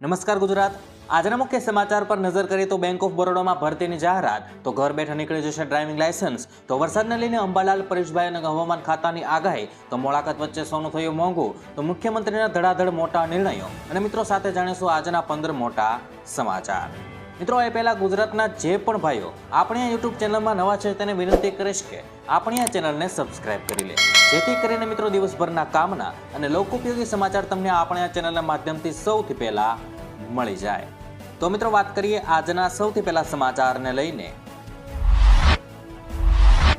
નમસ્કાર ગુજરાત. આજના મુખ્ય સમાચાર પર નજર કરીએ તો બેંક ઓફ બરોડામાં ભરતીની જાહેરાત. તો ઘર બેઠા નીકળી જશે ડ્રાઇવિંગ લાયસન્સ તો વરસાદને લઈને અંબાલાલ, પરેશભાઈ અને હવામાન ખાતાની આગાહી. તો મુલાકાત વચ્ચે સોનું થયું મોંઘું. તો મુખ્યમંત્રીના ધડાધડ મોટા નિર્ણયો. અને મિત્રો સાથે જાણીશું આજના પંદર મોટા સમાચાર. મિત્રો, એ પહેલા ગુજરાતના જે પણ ભાઈઓ આપણી આ યુટ્યુબ ચેનલમાં નવા છે, તેને વિનંતી કરીશ કે આપણી આ ચેનલને સબસ્ક્રાઇબ કરી લે. જેથી કરીને મિત્રો, દિવસભરના કામના અને લોકોપયોગી સમાચાર તમને આપણે આ ચેનલના માધ્યમથી સૌથી પહેલા મળી જાય. તો મિત્રો, વાત કરીએ આજના સૌથી પહેલા સમાચારને લઈને.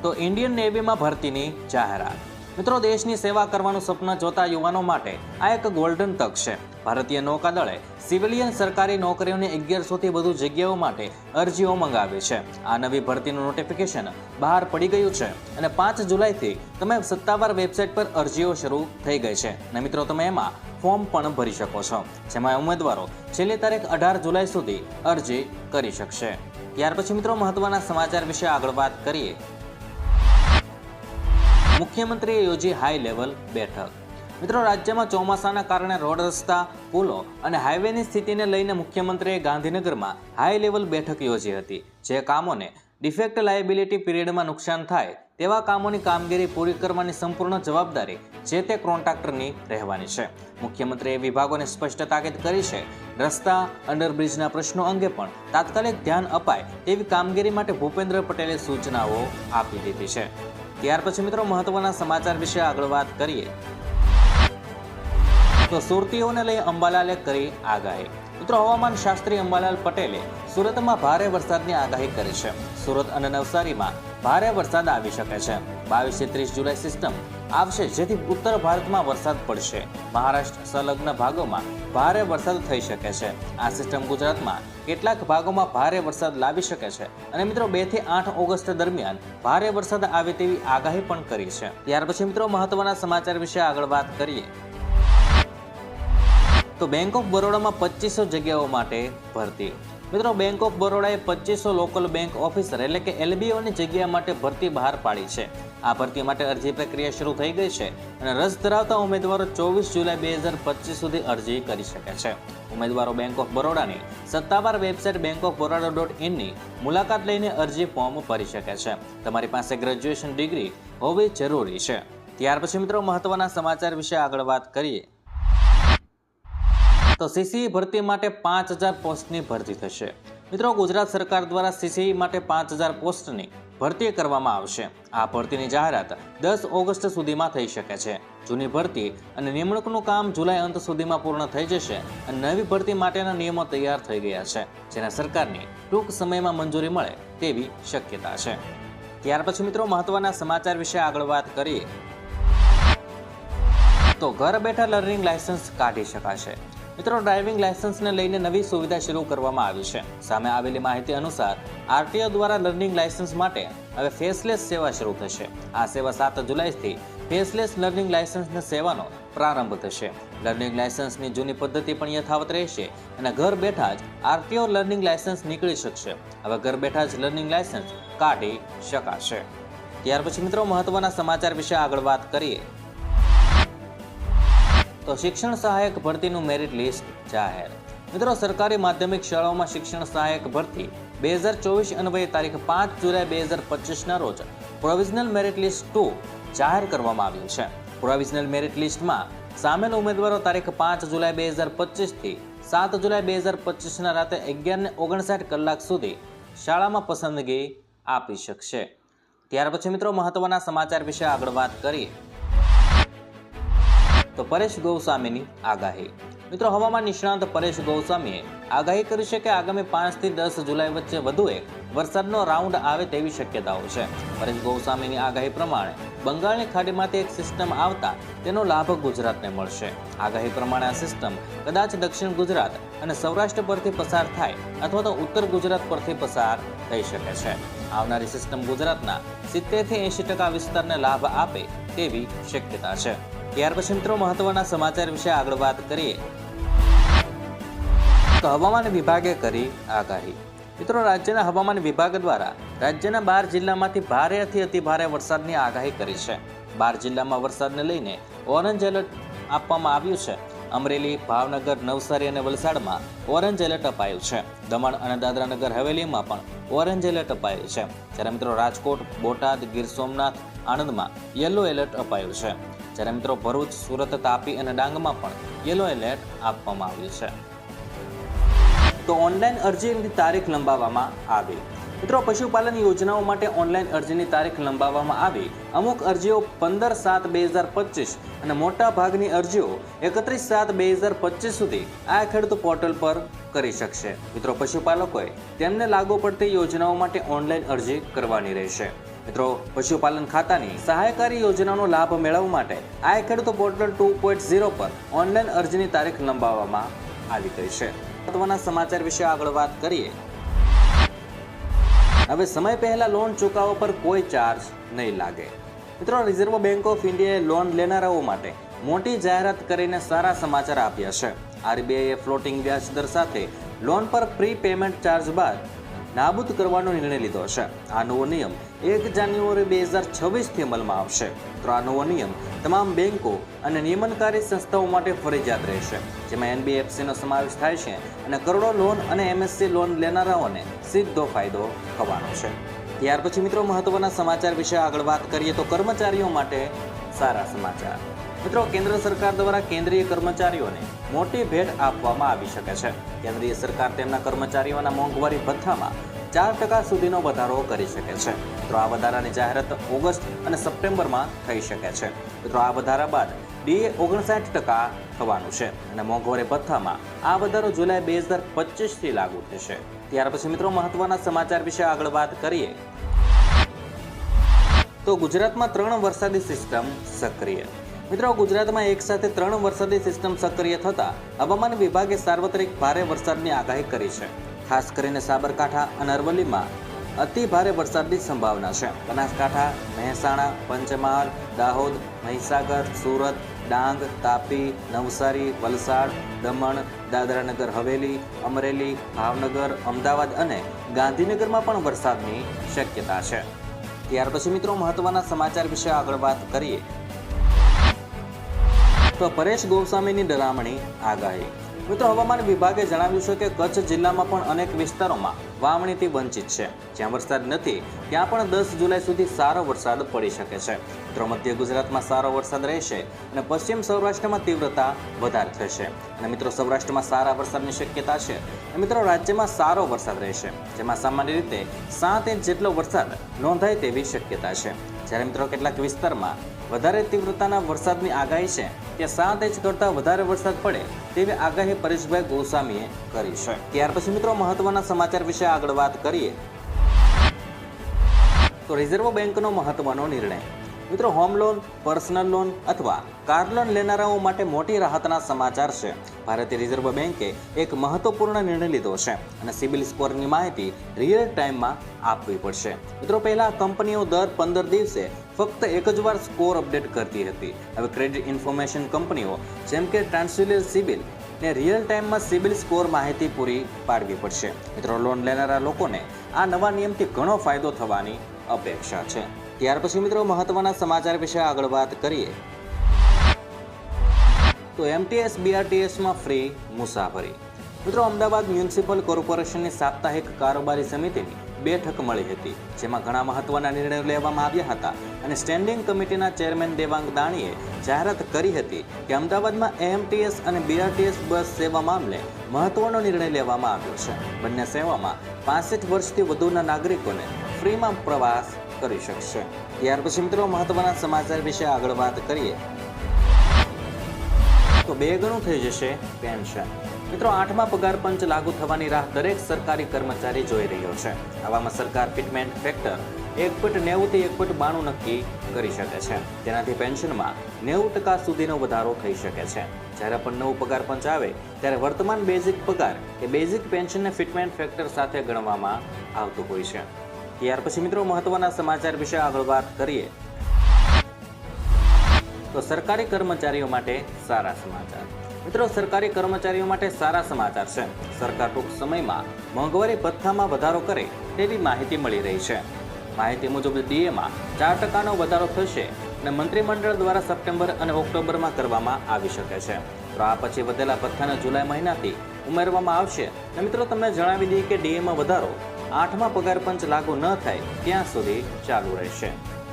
તો ઇન્ડિયન નેવીમાં ભરતીની જાહેરાત. મિત્રો, દેશની સેવા કરવાનું સપના જોતા યુવાનો માટે આ એક ગોલ્ડન તક છે. ભારતીય નૌકાદળે સિવિલિયન સરકારી નોકરીઓની અગિયારસોથી વધુ જગ્યાઓ માટે અરજીઓ મંગાવી છે. આ નવી ભરતીનું નોટિફિકેશન બહાર પડી ગયું છે અને પાંચ જુલાઈથી તમે સત્તાવાર વેબસાઇટ પર અરજીઓ શરૂ થઈ ગઈ છે. અને મિત્રો, તમે એમાં ફોર્મ પણ ભરી શકો છો, જેમાં ઉમેદવારો છેલ્લી તારીખ અઢાર જુલાઈ સુધી અરજી કરી શકશે. ત્યાર પછી મિત્રો, મહત્વના સમાચાર વિશે આગળ વાત કરીએ. મુખ્યમંત્રીએ યોજી હાઈ લેવલ બેઠક. મિત્રો, રાજ્યમાં ચોમાસાના કારણે રોડ રસ્તા, પુલો અને હાઈવેની સ્થિતિને લઈને મુખ્યમંત્રીએ ગાંધીનગરમાં હાઈ લેવલ બેઠક યોજી હતી. જે કામોને ડિફેક્ટ લાયબિલિટી પીરિયડમાં નુકસાન થાય તેવા કામોની કામગીરી પૂરી કરવાની સંપૂર્ણ જવાબદારી જે તે કોન્ટ્રાક્ટરની રહેવાની છે. મુખ્યમંત્રીએ વિભાગોને સ્પષ્ટ તાકીદ કરી છે, રસ્તા અંડરબ્રિજના પ્રશ્નો અંગે પણ તાત્કાલિક ધ્યાન અપાય તેવી કામગીરી માટે ભૂપેન્દ્ર પટેલે સૂચનાઓ આપી દીધી છે. ત્યાર પછી મિત્રો મહત્વના સમાચાર વિશે આગળ વાત કરીએ. તો સુરતીઓને લઈ અંબાલાલે કરી આગાહી. મિત્રો હવામાન શાસ્ત્રી અંબાલાલ પટેલે સુરતમાં ભારે વરસાદની આગાહી કરી છે. સુરત અને નવસારીમાં ભારે વરસાદ આવી શકે છે. બાવીસથી ત્રીસ જુલાઈ સિસ્ટમ આવશે, જેથી ઉત્તર ભારતમાં વરસાદ પડશે. મહારાષ્ટ્ર સંલગ્ન ભાગોમાં ભારે વરસાદ થઈ શકે છે. આ સિસ્ટમ ગુજરાતમાં કેટલાક ભાગોમાં ભારે વરસાદ લાવી શકે છે. અને મિત્રો, બેથી આઠ ઓગસ્ટ દરમિયાન ભારે વરસાદ આવે તેવી આગાહી પણ કરી છે. ત્યાર પછી મિત્રો, મહત્વના સમાચાર વિશે આગળ વાત કરીએ. તો બેંક ઓફ બરોડામાં પચીસો જગ્યાઓ માટે ભરતી. મિત્રો બેંક ઓફ બરોડાએ પચીસો લોકલ બેંક ઓફિસર એટલે કે એલબીઓની જગ્યા માટે ભરતી બહાર પાડી છે. આ ભરતી માટે અરજી પ્રક્રિયા શરૂ થઈ ગઈ છે અને રસ ધરાવતા ઉમેદવારો ચોવીસ જુલાઈ બે હજાર પચીસ સુધી અરજી કરી શકે છે. ઉમેદવારો બેંક ઓફ બરોડાની સત્તાવાર website bank of Baroda dot ઇનની મુલાકાત લઈને અરજી ફોર્મ ભરી શકે છે. તમારી પાસે ગ્રેજ્યુએશન ડિગ્રી હોવી જરૂરી છે. ત્યાર પછી મિત્રો, મહત્વના સમાચાર વિશે આગળ વાત કરીએ. તો સીસીઈ ભરતી માટે પાંચ હજાર પોસ્ટની ભરતી થશે. મિત્રો, ગુજરાત સરકાર દ્વારા સીસીઈ માટે પાંચ હજાર પોસ્ટની ભરતી કરવામાં આવશે. આ ભરતીની જાહેરાત દસ ઓગસ્ટ સુધીમાં થઈ શકે છે. જૂની ભરતી અને નિમણૂકનું કામ જુલાઈ અંત સુધીમાં પૂર્ણ થઈ જશે અને નવી ભરતી માટેના નિયમો તૈયાર થઈ ગયા છે, જેના સરકારની ટૂંક સમયમાં મંજૂરી મળે તેવી શક્યતા છે. ત્યાર પછી મિત્રો, મહત્વના સમાચાર વિશે આગળ વાત કરીએ. તો ઘર બેઠા લર્નિંગ લાયસન્સ કાઢી શકાશે. મિત્રો ડ્રાઇવિંગ લાયસન્સને લઈને નવી સુવિધા શરૂ કરવામાં આવી છે. સામે આવેલી માહિતી અનુસાર, આરટીઓ દ્વારા લર્નિંગ લાયસન્સ માટે હવે ફેસલેસ સેવા શરૂ થશે. આ સેવા સાત જુલાઈથી ફેસલેસ લર્નિંગ લાયસન્સની સેવાનો પ્રારંભ થશે. લર્નિંગ લાયસન્સની જૂની પદ્ધતિ પણ યથાવત રહેશે અને ઘર બેઠા જ આરટીઓ લર્નિંગ લાયસન્સ નીકળી શકશે. હવે ઘર બેઠા જ લર્નિંગ લાયસન્સ કાઢી શકાશે. ત્યાર પછી મિત્રો, મહત્વના સમાચાર વિશે આગળ વાત કરીએ. તો શિક્ષણ સહાયક ભરતીનું મેરિટ લિસ્ટ જાહેર. મિત્રો, સરકારી માધ્યમિક શાળાઓમાં શિક્ષણ સહાયક ભરતી બે હજાર ચોવીસ અન્વયે તારીખ પાંચ જુલાઈ બે હજાર પચીસના રોજ પ્રોવિઝનલ મેરિટ લિસ્ટ ટુ જાહેર કરવામાં આવ્યું છે. પ્રોવિઝનલ મેરિટ લિસ્ટમાં સામેલ ઉમેદવારો તારીખ પાંચ જુલાઈ બે હજાર પચીસથી સાત જુલાઈ બે હજાર પચીસના રાતે અગિયારને ઓગણસાઠ કલાક સુધી શાળામાં પસંદગી આપી શકશે. ત્યાર પછી મિત્રો, મહત્વના સમાચાર વિશે આગળ વાત કરીએ. તો પરેશ ગોસ્વામીની આગાહી. મિત્રો, હવામાન નિષ્ણાંત પરેશ ગોસ્વામીએ આગાહી કરી છે કે આગામી પાંચથી દસ જુલાઈ વચ્ચે વધુ એક વરસાદનો રાઉન્ડ આવે તેવી શક્યતાઓ છે. પરેશ ગોસ્વામીની આગાહી પ્રમાણે બંગાળની ખાડીમાંથી એક સિસ્ટમ આવતા તેનો લાભ ગુજરાતને મળશે. આગાહી પ્રમાણે આ સિસ્ટમ કદાચ દક્ષિણ ગુજરાત અને સૌરાષ્ટ્ર પરથી પસાર થાય અથવા તો ઉત્તર ગુજરાત પરથી પસાર થઈ શકે છે. આવનારી સિસ્ટમ ગુજરાતના સિત્તેરથી એંશી ટકા વિસ્તારને લાભ આપે તેવી શક્યતા છે. ત્યાર પછી મિત્રો મહત્વના સમાચાર વિશે આગળ વાત કરીએ. તો હવામાન વિભાગે કરી આગાહી. મિત્રો રાજ્યના હવામાન વિભાગ દ્વારા રાજ્યના બાર જિલ્લામાંથી ભારેથી અતિ ભારે વરસાદની આગાહી કરી છે. બાર જિલ્લામાં વરસાદને લઈને ઓરેન્જ એલર્ટ આપવામાં આવ્યું છે. અમરેલી, ભાવનગર, નવસારી અને વલસાડમાં ઓરેન્જ એલર્ટ અપાયું છે. દમણ અને દાદરાનગર હવેલીમાં પણ ઓરેન્જ એલર્ટ અપાયું છે. જ્યારે મિત્રો રાજકોટ, બોટાદ, ગીર સોમનાથ, આણંદમાં યલો એલર્ટ અપાયું છે. જ્યારે મિત્રો ભરૂચ સુરત તાપી અને ડાંગમાં પણ યલો એલર્ટ આપવામાં આવ્યું છે. તો ઓનલાઈન અરજીની તારીખ લંબાવવામાં આવી. મિત્રો પશુપાલન યોજનાઓ માટે ઓનલાઈન અરજીની તારીખ લંબાવવામાં આવી. અમુક અરજીઓ પંદર સાત બે હજાર પચીસ અને મોટા ભાગની અરજીઓ એકત્રીસ સાત બે હજાર પચીસ સુધી આ ખેડૂત પોર્ટલ પર કરી શકશે. મિત્રો પશુપાલકોએ તેમને લાગુ પડતી યોજનાઓ માટે ઓનલાઈન અરજી કરવાની રહેશે. મિત્રો, પશુપાલન ખાતાની સહાયકારી યોજનાનો લાભ મેળવવા માટે આ ખેડૂતો પોર્ટલ ટુ પોઈન્ટ ઝીરો પર ઓનલાઈન અરજીની તારીખ લંબાવવામાં આવી ગઈ છે. મહત્વના સમાચાર વિશે આગળ વાત કરીએ. હવે સમય પહેલા લોન ચૂકવવા પર કોઈ ચાર્જ નહીં લાગે. મિત્રો રિઝર્વ બેંક ઓફ ઇન્ડિયાએ લોન લેનારાઓ માટે મોટી જાહેરાત કરીને સારા સમાચાર આપ્યા છે. આરબીઆઈએ ફ્લોટિંગ વ્યાજ દર સાથે લોન પર પ્રી પેમેન્ટ ચાર્જ બાદ નાબૂદ કરવાનો નિર્ણય લીધો છે આ નવો નિયમ એક જાન્યુઆરી બે હજાર છવ્વીસથી અમલમાં આવશે. તો આ નવો નિયમ તમામ બેન્કો અને નિયમનકારી સંસ્થાઓ માટે ફરજિયાત રહેશે. જેમાં એનબીએફસીનો સમાવેશ થાય છે અને કરોડો લોન અને એમએસસી લોન લેનારાઓને સીધો ફાયદો થવાનો છે. ત્યાર પછી મિત્રો મહત્વના સમાચાર વિશે આગળ વાત કરીએ તો કર્મચારીઓ માટે સારા સમાચાર. મિત્રો, કેન્દ્ર સરકાર દ્વારા કેન્દ્રીય કર્મચારીઓને મોટી ભેટ આપવામાં આવી શકે છે. કેન્દ્રીય સરકાર તેમના કર્મચારીઓના મોંઘવારી ભથ્થામાં ચાર ટકા સુધીનો વધારો કરી શકે છે. મિત્રો, આ વધારાની જાહેરાત ઓગસ્ટ અને સપ્ટેમ્બરમાં થઈ શકે છે. મિત્રો, આ વધારા બાદ ડીએ ઓગણસાઠ ટકા થવાનું છે અને મોંઘવારી ભથ્થામાં આ વધારો જુલાઈ બે હજાર પચીસથી લાગુ થશે. ત્યાર પછી મિત્રો, મહત્વના સમાચાર વિશે આગળ વાત કરીએ. તો ગુજરાતમાં ત્રણ વરસાદી સિસ્ટમ સક્રિય. મિત્રો, ગુજરાતમાં એક સાથે ત્રણ વરસાદી સિસ્ટમ સક્રિય થતા હવામાન વિભાગે સાર્વત્રિક ભારે વરસાદની આગાહી કરી છે. ખાસ કરીને સાબરકાંઠા અને અરવલ્લીમાં અતિ ભારે વરસાદની સંભાવના છે. બનાસકાંઠા, મહેસાણા, પંચમહાલ, દાહોદ, મહીસાગર, સુરત, ડાંગ, તાપી, નવસારી, વલસાડ, દમણ, દાદરાનગર, હવેલી, અમરેલી, ભાવનગર, અમદાવાદ અને ગાંધીનગરમાં પણ વરસાદની શક્યતા છે. ત્યાર પછી મિત્રો, મહત્વના સમાચાર વિશે આગળ વાત કરીએ. તો પરેશ ગોસ્વામીની ડરામણી આગાહી. મિત્રો હવામાન વિભાગે જણાવ્યું છે કે કચ્છ જિલ્લામાં પણ અનેક વિસ્તારોમાં વાવણીથી વંચિત છે. જ્યાં વરસાદ નથી, ત્યાં પણ દસ જુલાઈ સુધી સારો વરસાદ પડી શકે છે. મિત્રો મધ્ય ગુજરાતમાં સારો વરસાદ રહેશે અને પશ્ચિમ સૌરાષ્ટ્રમાં તીવ્રતા વધારે થશે. અને મિત્રો, સૌરાષ્ટ્રમાં સારા વરસાદની શક્યતા છે. અને મિત્રો, રાજ્યમાં સારો વરસાદ રહેશે, જેમાં સામાન્ય રીતે સાત ઇંચ જેટલો વરસાદ નોંધાય તેવી શક્યતા છે. જ્યારે મિત્રો, કેટલાક વિસ્તારમાં વધારે તીવ્રતાના વરસાદની આગાહી છે ત્યાં સાત ઇંચ કરતાં વધારે વરસાદ પડે તેવી આગાહી પરેશભાઈ ગોસ્વામીએ કરી છે. ત્યાર પછી મિત્રો મહત્વના સમાચાર વિશે આગળ વાત કરીએ. તો રિઝર્વ બેંકનો મહત્વનો નિર્ણય. મિત્રો હોમ લોન પર્સનલ લોન અથવા કાર લોન લેનારાઓ માટે મોટી રાહતના સમાચાર છે. ભારતીય રિઝર્વ બેંકે એક મહત્વપૂર્ણ નિર્ણય લીધો છે અને સિબિલ સ્કોરની માહિતી રિયલ ટાઈમમાં આપવી પડશે. મિત્રો, પહેલા કંપનીઓ દર પંદર દિવસે ફક્ત એક જ વાર સ્કોર અપડેટ કરતી હતી. હવે ક્રેડિટ ઇન્ફોર્મેશન કંપનીઓ, જેમ કે ટ્રાન્સલ્યુલર સિબિલ ને રિયલ ટાઈમમાં સિબિલ સ્કોર માહિતી પૂરી પાડવી પડશે. મિત્રો લોન લેનારા લોકોને આ નવા નિયમથી ઘણો ફાયદો થવાની અપેક્ષા છે. ત્યાર પછી મિત્રો મહત્વના સમાચાર વિશે આગળ વાત કરીએ. તો એમટીએસ બીઆરટીએસમાં ફ્રી મુસાફરી. મિત્રો અમદાવાદ મ્યુનિસિપલ કોર્પોરેશનની સાપ્તાહિક કારોબારી સમિતિની બેઠક મળી હતી, જેમાં ઘણા મહત્વના નિર્ણયો લેવામાં આવ્યા હતા અને સ્ટેન્ડિંગ કમિટીના ચેરમેન દેવાંગ દાણીએ જાહેરાત કરી હતી કે અમદાવાદમાં એએમટીએસ અને બીઆરટીએસ બસ સેવા મામલે મહત્વનો નિર્ણય લેવામાં આવ્યો છે. બંને સેવામાં પાસઠ વર્ષથી વધુના નાગરિકોને ફ્રીમાં પ્રવાસ કરી શકશે. ત્યાર પછી મિત્રો મહત્વના સમાચાર વિશે આગળ વાત કરીએ. તો બે ગણું થઈ જશે પેન્શન. મિત્રો આઠમા પગાર પંચ લાગુ થવાની રાહ દરેક સરકારી કર્મચારી જોઈ રહ્યો છે. આવામાં સરકાર ફિટમેન્ટ ફેક્ટર એક પોઈન્ટ નેવુંથી એક પોઈન્ટ બાણું નક્કી કરી શકે છે. તેનાથી પેન્શનમાં નેવું ટકા સુધીનો વધારો થઈ શકે છે. જ્યારે પણ નવું પગાર પંચ આવે, ત્યારે વર્તમાન બેઝિક પગાર કે બેઝિક પેન્શનને ફિટમેન્ટ ફેક્ટર સાથે ગણવામાં આવતું હોય છે. ત્યાર પછી મિત્રો મહત્વના સમાચાર વિશે આગળ વાત કરીએ. તો સરકારી કર્મચારીઓ માટે સારા સમાચાર. મિત્રો, સરકારી કર્મચારીઓ માટે સારા સમાચાર છે. સરકાર ટૂંક સમયમાં મોંઘવારી ભથ્થામાં વધારો કરે તેવી માહિતી મળી રહી છે. માહિતી મુજબ, ડીએમાં ચાર ટકાનો વધારો થશે અને મંત્રીમંડળ દ્વારા સપ્ટેમ્બર અને ઓક્ટોબરમાં કરવામાં આવી શકે છે. તો આ પછી વધેલા ભથ્થાને જુલાઈ મહિનાથી ઉમેરવામાં આવશે. અને મિત્રો, તમને જણાવી દઈએ કે ડીએમાં વધારો આઠમા પગાર પંચ લાગુ ન થાય, ત્યાં સુધી ચાલુ રહેશે.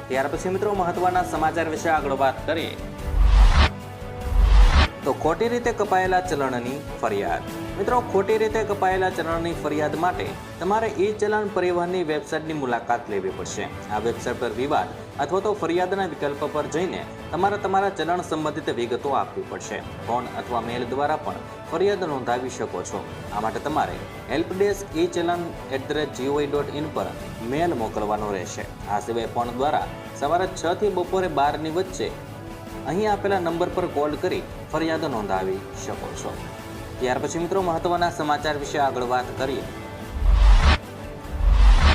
ત્યાર પછી મિત્રો મહત્વના સમાચાર વિશે આગળ વાત કરીએ. તો ખોટી રીતે કપાયેલા ચલણની ફરિયાદ. મિત્રો, ખોટી રીતે કપાયેલા ચલણની ફરિયાદ માટે તમારે ઈ ચલણ પરિવહનની વેબસાઇટની મુલાકાત લેવી પડશે. આ વેબસાઇટ પર વિવાદ અથવા તો ફરિયાદના વિકલ્પ પર જઈને તમારે તમારા ચલણ સંબંધિત વિગતો આપવી પડશે. ફોન અથવા મેલ દ્વારા પણ ફરિયાદ નોંધાવી શકો છો. આ માટે તમારે help desk e challan at the rate GOI dot in પર મેલ મોકલવાનો રહેશે. આ સિવાય ફોન દ્વારા સવારે છ થી બપોરે બારની વચ્ચે અહીં આપેલા નંબર પર કોલ કરી ફરિયાદ નોંધાવી શકો છો. ત્યાર પછી મિત્રો મહત્વના સમાચાર વિશે આગળ વાત કરીએ.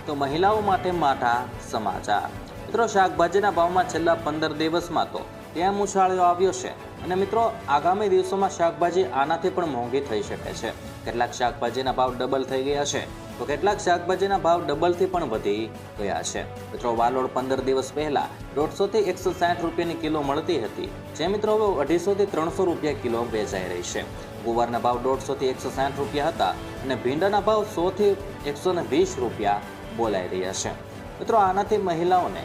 તો મહિલાઓ માટે માઠા સમાચાર. મિત્રો શાકભાજીના ભાવમાં છેલ્લા પંદર દિવસમાં તો ત્યાં ઉછાળો આવ્યો છે? અને મિત્રો, આગામી દિવસોમાં શાકભાજી આનાથી પણ મોંઘી થઈ શકે છે. કેટલાક શાકભાજીના ભાવ ડબલ થઈ ગયા છે, તો કેટલાક શાકભાજીના ભાવ ડબલથી પણ વધી ગયા છે. મિત્રો વાલોડ પંદર દિવસ પહેલા દોઢસોથી એકસો સાઠ રૂપિયાની કિલો મળતી હતી. જે મિત્રો હવે અઢીસોથી ત્રણસો રૂપિયા કિલો વેચાઈ રહી છે. ગુવારના ભાવ દોઢસોથી એકસો સાઠ રૂપિયા હતા અને ભીંડાના ભાવ સોથી એકસો વીસ રૂપિયા બોલાઈ રહ્યા છે. મિત્રો, આનાથી મહિલાઓને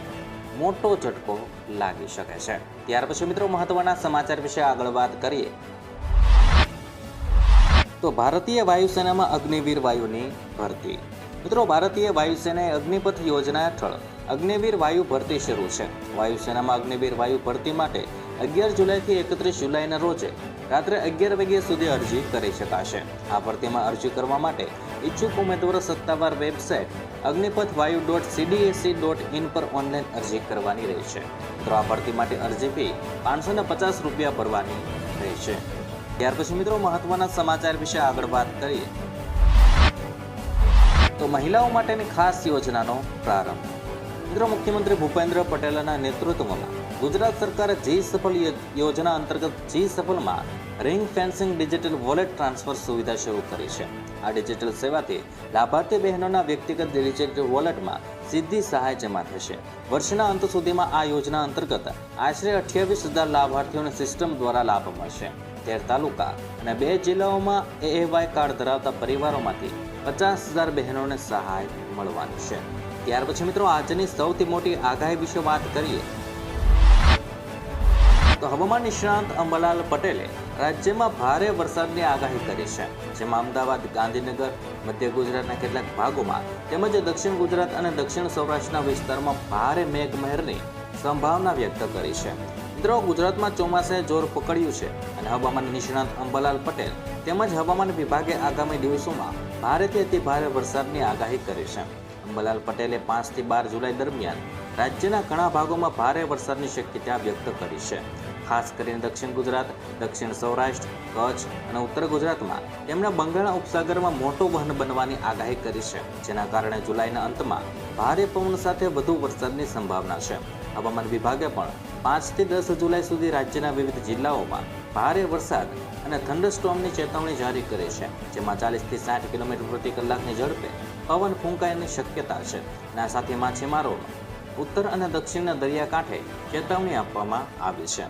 મોટો ઝટકો લાગી શકે છે. ત્યાર પછી મિત્રો મહત્વના સમાચાર વિશે આગળ વાત કરીએ. તો ભારતીય વાયુસેનામાં અગ્નિવીર વાયુની ભરતી. મિત્રો ભારતીય વાયુસેનાએ અગ્નિપથ યોજના હેઠળ અગ્નિવીર વાયુ ભરતી શરૂ છે. વાયુસેનામાં અગ્નિવીર વાયુ ભરતી માટે અગિયાર જુલાઈથી એકત્રીસ જુલાઈના રોજે રાત્રે અગિયાર વાગ્યા સુધી અરજી કરી શકાશે. આ ભરતીમાં અરજી કરવા માટે ઈચ્છુક ઉમેદવારો સત્તાવાર website Agnipath vayu dot CDSC dot in પર ઓનલાઈન અરજી કરવાની રહેશે. તો આ ભરતી માટે અરજી ફી પાંચસો ને પચાસ રૂપિયા ભરવાની રહેશે. ત્યાર પછી મિત્રો મહત્વના સમાચાર વિશે આગળ વાત કરીએ. તો મહિલાઓ માટેની ખાસ યોજનાનો પ્રારંભ. કેન્દ્ર મુખ્યમંત્રી ભૂપેન્દ્ર પટેલના નેતૃત્વમાં ગુજરાત સરકારે જી સફળ યોજના અંતર્ગત G સફળમાં ring fencing digital wallet transfer સુવિધા શરૂ કરી છે. આ ડિજિટલ સેવાથી લાભાર્થી બહેનોના વ્યક્તિગત ડિજિટલ વોલેટમાં સીધી સહાય જમા થશે. વર્ષના અંત સુધીમાં આ યોજના અંતર્ગત આશરે અઠ્યાવીસ હજાર લાભાર્થીઓને સિસ્ટમ દ્વારા લાભ મળશે. તેર તાલુકા અને બે જિલ્લાઓમાં એએવાય કાર્ડ ધરાવતા પરિવારોમાંથી પચાસ હજાર બહેનોને સહાય મળવાની છે. ત્યાર પછી મિત્રો, આજની સૌથી મોટી આગાહી વિશે વાત કરીએ. તો હવામાન નિષ્ણાંત અંબાલાલ પટેલે રાજ્યમાં ભારે વરસાદની આગાહી કરી છે. જેમાં અમદાવાદ, ગાંધીનગર, મધ્ય ગુજરાતના કેટલાક ભાગોમાં તેમજ દક્ષિણ ગુજરાત અને દક્ષિણ સૌરાષ્ટ્રના વિસ્તારમાં ભારે મેઘમહેરની સંભાવના વ્યક્ત કરી છે. મિત્રો, ગુજરાતમાં ચોમાસે જોર પકડ્યું છે અને હવામાન નિષ્ણાંત અંબાલાલ પટેલ તેમજ હવામાન વિભાગે આગામી દિવસોમાં ભારેથી અતિ ભારે વરસાદની આગાહી કરી છે. અંબાલાલ પટેલે પાંચથી બાર જુલાઈ દરમિયાન રાજ્યના ઘણા ભાગોમાં ભારે વરસાદની શક્યતા વ્યક્ત કરી છે. ખાસ કરીને દક્ષિણ ગુજરાત, દક્ષિણ સૌરાષ્ટ્ર, કચ્છ અને ઉત્તર ગુજરાતમાં તેમણે બંગાળના ઉપસાગરમાં મોટો વહન બનવાની આગાહી કરી છે, જેના કારણે જુલાઈના અંતમાં ભારે પવન સાથે વધુ વરસાદની સંભાવના છે. હવામાન વિભાગે પણ પાંચથી દસ જુલાઈ સુધી રાજ્યના વિવિધ જિલ્લાઓમાં ભારે વરસાદ અને થંડરસ્ટોર્મની ચેતવણી જારી કરી છે, જેમાં ચાલીસથી સાઠ કિલોમીટર પ્રતિ કલાકની ઝડપે પવન ફૂંકાયની શક્યતા છે. અને આ સાથે માછીમારો ઉત્તર અને દક્ષિણના દરિયાકાંઠે ચેતવણી આપવામાં આવી છે.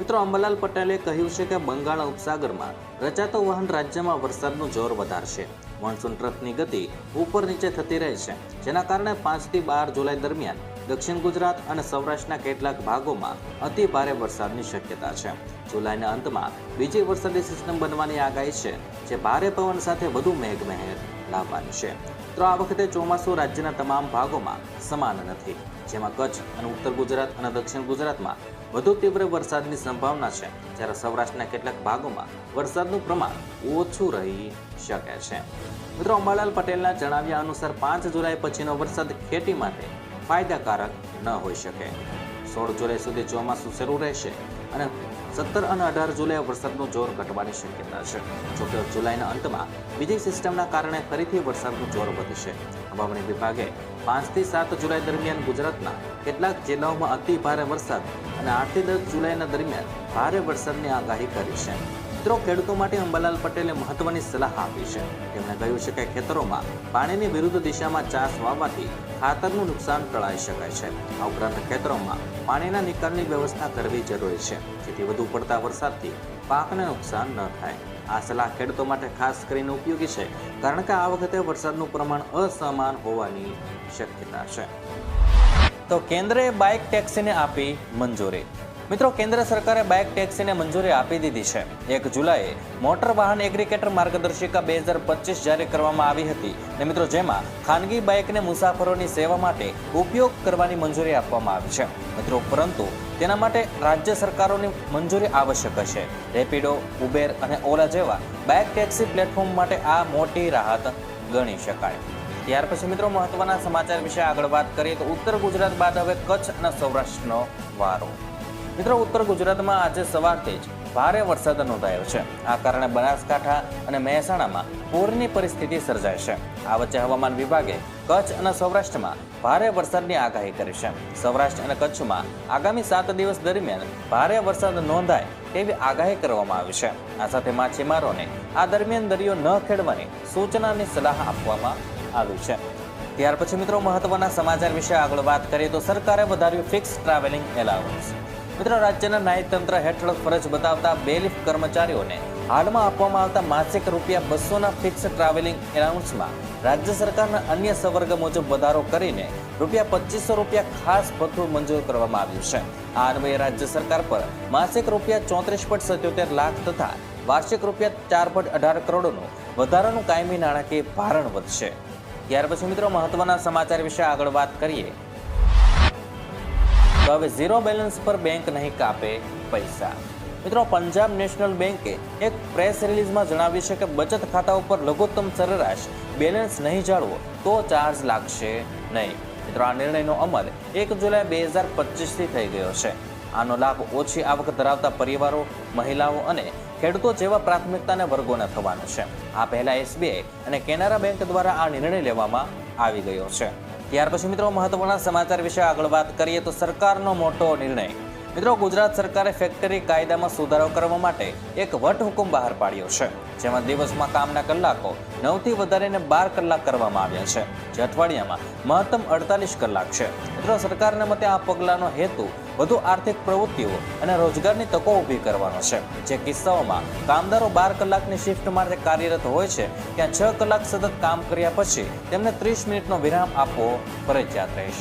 મિત્રો, અંબાલાલ પટેલે કહ્યું છે કે બંગાળ ઉપસાગરમાં રચાતો વહન રાજ્યમાં વરસાદનું જોર વધારશે. મોન્સૂન ટ્રફની ગતિ ઉપર નીચે થતી રહે છે, જેના કારણે પાંચથી બાર જુલાઈ દરમિયાન દક્ષિણ ગુજરાત અને સૌરાષ્ટ્રના કેટલાક ભાગોમાં અતિ ભારે વરસાદની શક્યતા છે. જુલાઈના અંતમાં બીજી વરસાદી સિસ્ટમ બનવાની આગાહી છે, જે ભારે પવન સાથે વધુ મેઘમહેર લાવવાની છે. તો આ વખતે ચોમાસું રાજ્યના તમામ ભાગોમાં સમાન નથી, જેમાં કચ્છ અને ઉત્તર ગુજરાત અને દક્ષિણ ગુજરાતમાં વધુ તીવ્ર વરસાદની સંભાવના છે. જ્યારે સૌરાષ્ટ્રના કેટલાક ભાગોમાં વરસાદનું પ્રમાણ ઓછું રહી શકે છે. મિત્રો, અંબાલાલ પટેલના જણાવ્યા અનુસાર પાંચ જુલાઈ પછીનો વરસાદ ખેતી માટે ફાયદાકારક ન હોઈ શકે. સોળ જુલાઈ સુધી ચોમાસું શરૂ રહેશે અને સત્તર અને અઢાર જુલાઈ વરસાદનું જોર ઘટવાની શક્યતા છે. જોકે જુલાઈના અંતમાં બીજી સિસ્ટમના કારણે ફરીથી વરસાદનું જોર વધશે. હવામાન વિભાગે પાંચથી સાત જુલાઈ દરમિયાન ગુજરાતના કેટલાક જિલ્લાઓમાં અતિ ભારે વરસાદ અને આઠથી દસ જુલાઈના દરમિયાન ભારે વરસાદની આગાહી કરી છે. મિત્રો, ખેડૂતો માટે અંબાલાલ પટેલે મહત્વની સલાહ આપી છે. તેમણે કહ્યું છે કે ખેતરોમાં પાણીની વિરુદ્ધ દિશામાં ચાસ વાવવાથી ખાતરનું નુકસાન ટળાઈ શકાય છે. આ ઉપરાંત ખેતરોમાં પાણીના નિકાલની વ્યવસ્થા કરવી જરૂરી છે. જેથી વધુ પડતા વરસાદથી પાકને નુકસાન ન થાય. આ સલાહ ખેડૂતો માટે ખાસ કરીને ઉપયોગી છે, કારણ કે આ વખતે વરસાદનું પ્રમાણ અસમાન હોવાની શક્યતા છે. તો કેન્દ્રએ બાઇક ટેક્સીને આપી મંજૂરી. મિત્રો, કેન્દ્ર સરકારે બાઇક ટેક્સીને મંજૂરી આપી દીધી છે. એક જુલાઈએ મોટર વાહન એગ્રીગેટર માર્ગદર્શિકા બે હજાર પચીસ જારી કરવામાં આવી હતી ને મિત્રો, જેમાં ખાનગી બાઇકને મુસાફરોની સેવા માટે ઉપયોગ કરવાની મંજૂરી આપવામાં આવી છે. મિત્રો, પરંતુ તેના માટે રાજ્ય સરકારોની મંજૂરી આવશ્યક હશે. રેપિડો, ઉબેર અને ઓલા જેવા બાઇક ટેક્સી પ્લેટફોર્મ માટે આ મોટી રાહત ગણી શકાય. ત્યાર પછી મિત્રો મહત્વના સમાચાર વિશે આગળ વાત કરીએ તો ઉત્તર ગુજરાત બાદ હવે કચ્છ અને સૌરાષ્ટ્રનો વારો. મિત્રો ઉત્તર ગુજરાતમાં આજે સવારથી જ ભારે વરસાદ નોંધાયો છે. આ કારણે બનાસકાંઠા અને મહેસાણામાં પૂરની પરિસ્થિતિ સર્જાય છે. આ વચ્ચે હવામાન વિભાગે કચ્છ અને સૌરાષ્ટ્રમાં ભારે વરસાદની આગાહી કરી છે. સૌરાષ્ટ્ર અને કચ્છમાં આગામી સાત દિવસ દરમિયાન ભારે વરસાદ નોંધાય તેવી આગાહી કરવામાં આવી છે. આ સાથે માછીમારોને આ દરમિયાન દરિયો ન ખેડવાની સૂચનાની સલાહ આપવામાં આવી છે. ત્યાર પછી મિત્રો મહત્વના સમાચાર વિશે આગળ વાત કરીએ તો સરકારે વધાર્યું ફિક્સ ટ્રાવેલિંગ એલાઉન્સ મિત્રો રાજ્યના ન્યાયતંત્ર હેઠળ ફરજ બતાવતા બેલીફ કર્મચારીઓને હાલમાં આપવામાં આવતા માસિક રૂપિયા બસોના ફિક્સ ટ્રાવેલિંગ એલાઉન્સમાં રાજ્ય સરકારના અન્ય સવર્ગ મુજબ વધારો કરીને રૂપિયા પચીસો રૂપિયા ખાસ ભથ્થું મંજૂર કરવામાં આવ્યું છે. આ અન્વયે રાજ્ય સરકાર પર માસિક રૂપિયા ચોત્રીસ પોઈન્ટ સત્યોતેર લાખ તથા વાર્ષિક રૂપિયા ચાર પોઈન્ટ અઢાર કરોડનું વધારાનું કાયમી નાણાકીય ભારણ વધશે. ત્યાર પછી મિત્રો મહત્વના સમાચાર વિશે આગળ વાત કરીએ. તો હવે ઝીરો બેલેન્સ પર બેંક નહીં કાપે પૈસા. મિત્રો, પંજાબ નેશનલ બેંકે એક પ્રેસ રિલીઝમાં જણાવ્યું છે કે બચત ખાતા ઉપર લઘુત્તમ સરેરાશ બેલેન્સ નહીં જાળવો તો ચાર્જ લાગશે નહીં. મિત્રો, આ નિર્ણયનો અમલ એક જુલાઈ બે હજાર પચીસથી થઈ ગયો છે. આનો લાભ ઓછી આવક ધરાવતા પરિવારો, મહિલાઓ અને ખેડૂતો જેવા પ્રાથમિકતાના વર્ગોને થવાનો છે. આ પહેલા એસબીઆઈ અને કેનરા બેંક દ્વારા આ નિર્ણય લેવામાં આવી ગયો છે. ત્યાર પછી મિત્રો મહત્વના સમાચાર વિશે આગળ વાત કરીએ તો સરકારનો મોટો નિર્ણય. મિત્રો, ગુજરાત સરકારે ફેક્ટરી કાયદામાં સુધારો કરવા માટે એક વટહુકમ બહાર પાડ્યો છે, જેમાં દિવસમાં કામના કલાકો નવથી વધારીને બાર કલાક કરવામાં આવ્યા છે. જે અઠવાડિયામાં મહત્તમ અડતાલીસ કલાક છે. મિત્રો, સરકારના મતે આ પગલાંનો હેતુ વધુ આર્થિક પ્રવૃત્તિઓ અને રોજગારની તકો ઊભી કરવાનો છે. જે કિસ્સાઓમાં કામદારો બાર કલાકની શિફ્ટ માટે કાર્યરત હોય છે, ત્યાં છ કલાક સતત કામ કર્યા પછી તેમને ત્રીસ મિનિટનો વિરામ આપવો ફરજિયાત રહેશે.